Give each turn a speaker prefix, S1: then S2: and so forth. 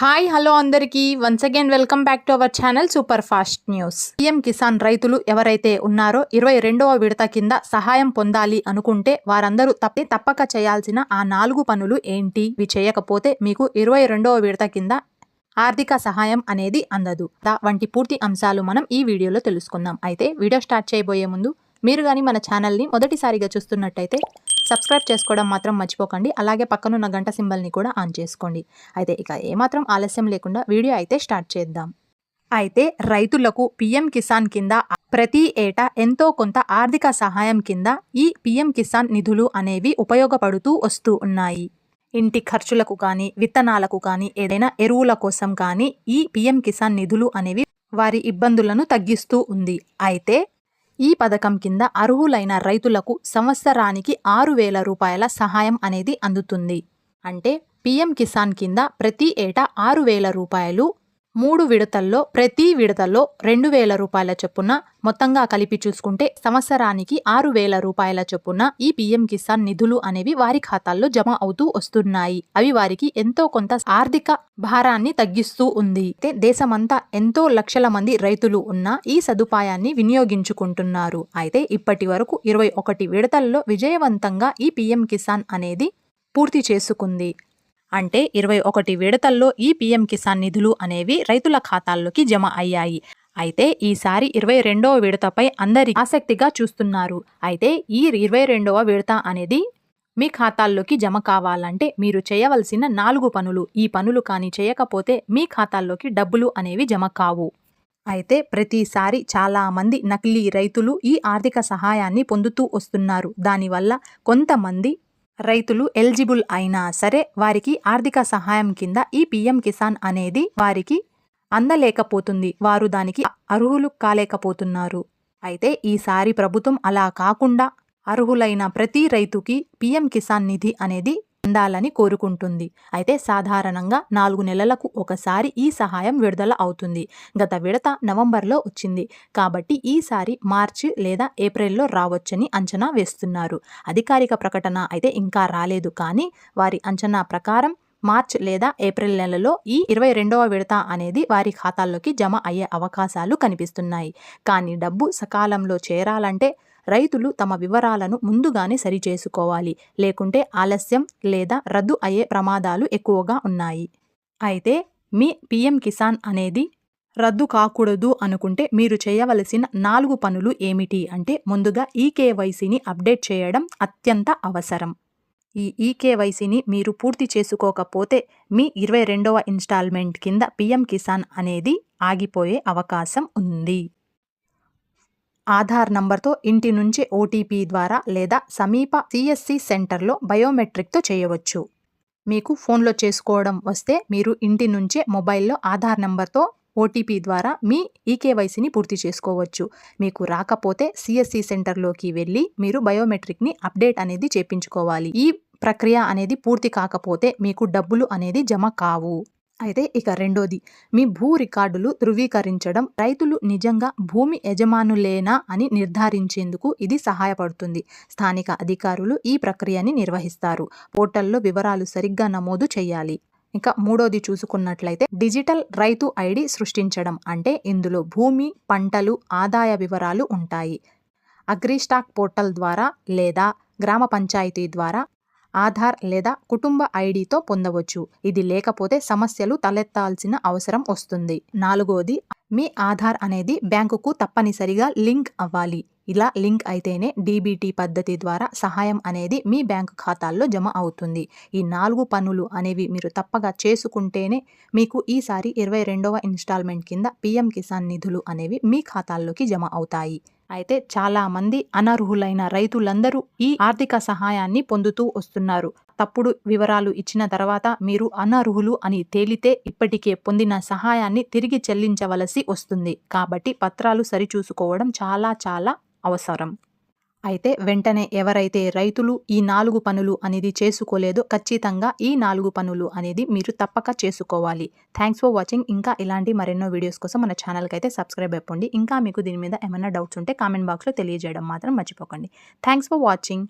S1: Hi hello అందరికీ. Once again welcome back to our channel super fast news PM Kisan రైతులు ఎవరైతే ఉన్నారో ఇరవై రెండవ విడత కింద సహాయం పొందాలి అనుకుంటే వారందరూ తప్పి తప్పక చేయాల్సిన ఆ నాలుగు పనులు ఏంటి? ఇవి చేయకపోతే మీకు ఇరవై రెండవ విడత కింద ఆర్థిక సహాయం అనేది అందదు. దా వంటి పూర్తి అంశాలు మనం ఈ వీడియోలో తెలుసుకుందాం. అయితే వీడియో స్టార్ట్ చేయబోయే ముందు మీరు కానీ మన ఛానల్ని మొదటిసారిగా చూస్తున్నట్టయితే సబ్స్క్రైబ్ చేసుకోవడం మాత్రం మర్చిపోకండి. అలాగే పక్కనున్న గంట సింబల్ని కూడా ఆన్ చేసుకోండి. అయితే ఇక ఏమాత్రం ఆలస్యం లేకుండా వీడియో అయితే స్టార్ట్ చేద్దాం. అయితే రైతులకు పిఎం కిసాన్ కింద ప్రతి ఏటా ఎంతో కొంత ఆర్థిక సహాయం కింద ఈ పిఎం కిసాన్ నిధులు అనేవి ఉపయోగపడుతూ వస్తూ ఉన్నాయి. ఇంటి ఖర్చులకు కానీ విత్తనాలకు కానీ ఏదైనా ఎరువుల కోసం కానీ ఈ పిఎం కిసాన్ నిధులు అనేవి వారి ఇబ్బందులను తగ్గిస్తూ ఉంది. అయితే ఈ పథకం కింద అర్హులైన రైతులకు సంవత్సరానికి ఆరు వేల రూపాయల సహాయం అనేది అందుతుంది. అంటే పిఎం కిసాన్ కింద ప్రతి ఏటా ఆరు వేల రూపాయలు మూడు విడతల్లో ప్రతి విడతల్లో రెండు వేల రూపాయల చొప్పున మొత్తంగా కలిపి చూసుకుంటే సంవత్సరానికి ఆరు వేల రూపాయల చొప్పున ఈ పిఎం కిసాన్ నిధులు అనేవి వారి ఖాతాల్లో జమ అవుతూ వస్తున్నాయి. అవి వారికి ఎంతో కొంత ఆర్థిక భారాన్ని తగ్గిస్తూ ఉంది. అయితే దేశమంతా ఎంతో లక్షల మంది రైతులు ఉన్న ఈ సదుపాయాన్ని వినియోగించుకుంటున్నారు. అయితే ఇప్పటి వరకు ఇరవై ఒకటి విడతల్లో విజయవంతంగా ఈ పిఎం కిసాన్ అనేది పూర్తి చేసుకుంది. అంటే ఇరవై ఒకటి విడతల్లో ఈ పీఎం కిసాన్ నిధులు అనేవి రైతుల ఖాతాల్లోకి జమ అయ్యాయి. అయితే ఈసారి ఇరవై రెండవ విడతపై అందరి ఆసక్తిగా చూస్తున్నారు. అయితే ఈ ఇరవై రెండవ విడత అనేది మీ ఖాతాల్లోకి జమ కావాలంటే మీరు చేయవలసిన నాలుగు పనులు. ఈ పనులు కానీ చేయకపోతే మీ ఖాతాల్లోకి డబ్బులు అనేవి జమ కావు. అయితే ప్రతిసారి చాలామంది నకిలీ రైతులు ఈ ఆర్థిక సహాయాన్ని పొందుతూ వస్తున్నారు. దానివల్ల కొంతమంది రైతులు ఎలిజిబుల్ అయినా సరే వారికి ఆర్థిక సహాయం కింద ఈ పిఎం కిసాన్ అనేది వారికి అందలేకపోతుంది. వారు దానికి అర్హులు కాలేకపోతున్నారు. అయితే ఈసారి ప్రభుత్వం అలా కాకుండా అర్హులైన ప్రతి రైతుకి పిఎం కిసాన్ నిధి అనేది అందాలని కోరుకుంటుంది. అయితే సాధారణంగా నాలుగు నెలలకు ఒకసారి ఈ సహాయం విడుదల అవుతుంది. గత విడత నవంబర్లో వచ్చింది. కాబట్టి ఈసారి మార్చి లేదా ఏప్రిల్లో రావచ్చని అంచనా వేస్తున్నారు. అధికారిక ప్రకటన అయితే ఇంకా రాలేదు. కానీ వారి అంచనా ప్రకారం మార్చ్ లేదా ఏప్రిల్ నెలలో ఈ ఇరవై రెండవ విడత అనేది వారి ఖాతాల్లోకి జమ అయ్యే అవకాశాలు కనిపిస్తున్నాయి. కానీ డబ్బు సకాలంలో చేరాలంటే రైతులు తమ వివరాలను ముందుగానే సరిచేసుకోవాలి. లేకుంటే ఆలస్యం లేదా రద్దు అయ్యే ప్రమాదాలు ఎక్కువగా ఉన్నాయి. అయితే మీ పిఎం కిసాన్ అనేది రద్దు కాకూడదు అనుకుంటే మీరు చేయవలసిన నాలుగు పనులు ఏమిటి అంటే ముందుగా ఈకేవైసీని అప్డేట్ చేయడం అత్యంత అవసరం. ఈ ఈకేవైసీని మీరు పూర్తి చేసుకోకపోతే మీ ఇరవై రెండవ ఇన్స్టాల్మెంట్ కింద పిఎం కిసాన్ అనేది ఆగిపోయే అవకాశం ఉంది. ఆధార్ నంబర్తో ఇంటి నుంచి ఓటీపీ ద్వారా లేదా సమీప సిఎస్సి సెంటర్లో బయోమెట్రిక్తో చేయవచ్చు. మీకు ఫోన్లో చేసుకోవడం వస్తే మీరు ఇంటి నుంచే మొబైల్లో ఆధార్ నంబర్తో ఓటీపీ ద్వారా మీ ఈకేవైసీని పూర్తి చేసుకోవచ్చు. మీకు రాకపోతే సిఎస్సి సెంటర్లోకి వెళ్ళి మీరు బయోమెట్రిక్ని అప్డేట్ అనేది చేపించుకోవాలి. ఈ ప్రక్రియ అనేది పూర్తి కాకపోతే మీకు డబ్బులు అనేది జమ కావు. అయితే ఇక రెండోది మీ భూ రికార్డులు ధృవీకరించడం రైతులు నిజంగా భూమి యజమానులేనా అని నిర్ధారించేందుకు ఇది సహాయపడుతుంది. స్థానిక అధికారులు ఈ ప్రక్రియని నిర్వహిస్తారు. పోర్టల్లో వివరాలు సరిగ్గా నమోదు చేయాలి. ఇంకా మూడోది చూసుకున్నట్లయితే డిజిటల్ రైతు ఐడి సృష్టించడం అంటే ఇందులో భూమి పంటలు ఆదాయ వివరాలు ఉంటాయి. అగ్రిస్టాక్ పోర్టల్ ద్వారా లేదా గ్రామ పంచాయతీ ద్వారా ఆధార్ లేదా కుటుంబ ఐడితో పొందవచ్చు. ఇది లేకపోతే సమస్యలు తలెత్తాల్సిన అవసరం వస్తుంది. నాలుగోది మీ ఆధార్ అనేది బ్యాంకుకు తప్పనిసరిగా లింక్ అవ్వాలి. ఇలా లింక్ అయితేనే డీబీటీ పద్ధతి ద్వారా సహాయం అనేది మీ బ్యాంకు ఖాతాల్లో జమ అవుతుంది. ఈ నాలుగు పనులు అనేవి మీరు తప్పగా చేసుకుంటేనే మీకు ఈసారి ఇరవై రెండవ ఇన్స్టాల్మెంట్ కింద పిఎం కిసాన్ నిధులు అనేవి మీ ఖాతాల్లోకి జమ అవుతాయి. అయితే చాలామంది అనర్హులైన రైతులందరూ ఈ ఆర్థిక సహాయాన్ని పొందుతూ వస్తున్నారు. తప్పుడు వివరాలు ఇచ్చిన తర్వాత మీరు అనర్హులు అని తేలితే ఇప్పటికే పొందిన సహాయాన్ని తిరిగి చెల్లించవలసి వస్తుంది. కాబట్టి పత్రాలు సరిచూసుకోవడం చాలా చాలా అవసరం. అయితే వెంటనే ఎవరైతే రైతులు ఈ నాలుగు పనులు అనేది చేసుకోలేదో ఖచ్చితంగా ఈ నాలుగు పనులు అనేది మీరు తప్పక చేసుకోవాలి. థ్యాంక్స్ ఫర్ వాచింగ్ ఇంకా ఇలాంటి మరెన్నో వీడియోస్ కోసం మన ఛానల్కి అయితే సబ్స్క్రైబ్ అయిపోండి ఇంకా మీకు దీని మీద ఏమైనా డౌట్స్ ఉంటే కామెంట్ బాక్స్లో తెలియజేయడం మాత్రం మర్చిపోకండి. Thanks for watching